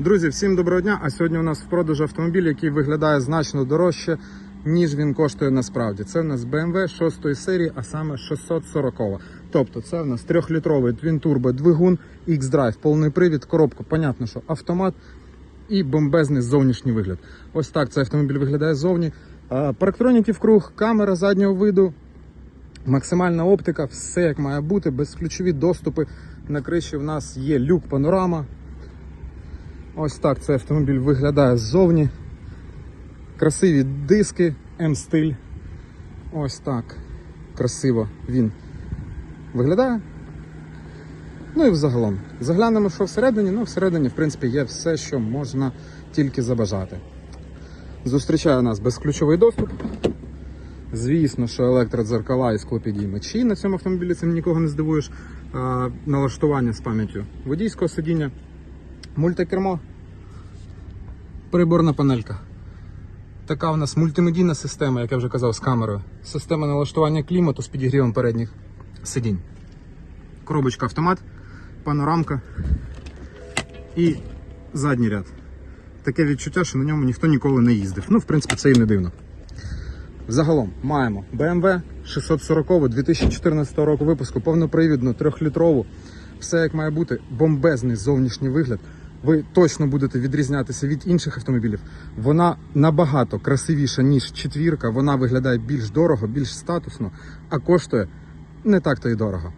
Друзі, всім доброго дня! А сьогодні у нас в продажу автомобіль, який виглядає значно дорожче, ніж він коштує насправді. Це в нас BMW 6 серії, а саме 640. Тобто це в нас 3-літровий твін-турбо двигун, X-Drive, повний привід, коробка, понятно, що автомат і бомбезний зовнішній вигляд. Ось так цей автомобіль виглядає ззовні. Парктроніки круг, камера заднього виду, максимальна оптика, все як має бути, безключові доступи. На криші в нас є люк панорама. Ось так цей автомобіль виглядає ззовні. Красиві диски, М-стиль. Ось так. Красиво він виглядає. Ну і взагалом. Заглянемо, що всередині. Ну, всередині, в принципі, є все, що можна тільки забажати. Зустрічає нас безключовий доступ. Звісно, що електродзеркала і склопідіймачі на цьому автомобілі цим нікого не здивуєш. А, налаштування з пам'яттю водійського сидіння, мультикермо, приборна панелька. Така у нас мультимедійна система, як я вже казав, з камерою. Система налаштування клімату з підігрівом передніх сидінь. Коробочка автомат, панорамка і задній ряд. Таке відчуття, що на ньому ніхто ніколи не їздив. Ну, в принципі, це і не дивно. Загалом маємо BMW 640 2014 року випуску, повнопривідну, трьохлітрову. Все як має бути, бомбезний зовнішній вигляд. Ви точно будете відрізнятися від інших автомобілів. Вона набагато красивіша, ніж четвірка. Вона виглядає більш дорого, більш статусно, а коштує не так то й дорого.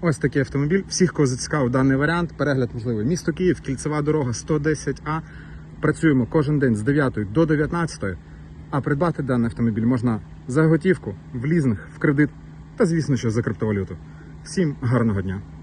Ось такий автомобіль. Всіх, кого зацікавив даний варіант, перегляд можливий. Місто Київ, кільцева дорога 110А. Працюємо кожен день з 9 до 19. А придбати даний автомобіль можна за готівку, в лізинг, в кредит та, звісно, що за криптовалюту. Всім гарного дня!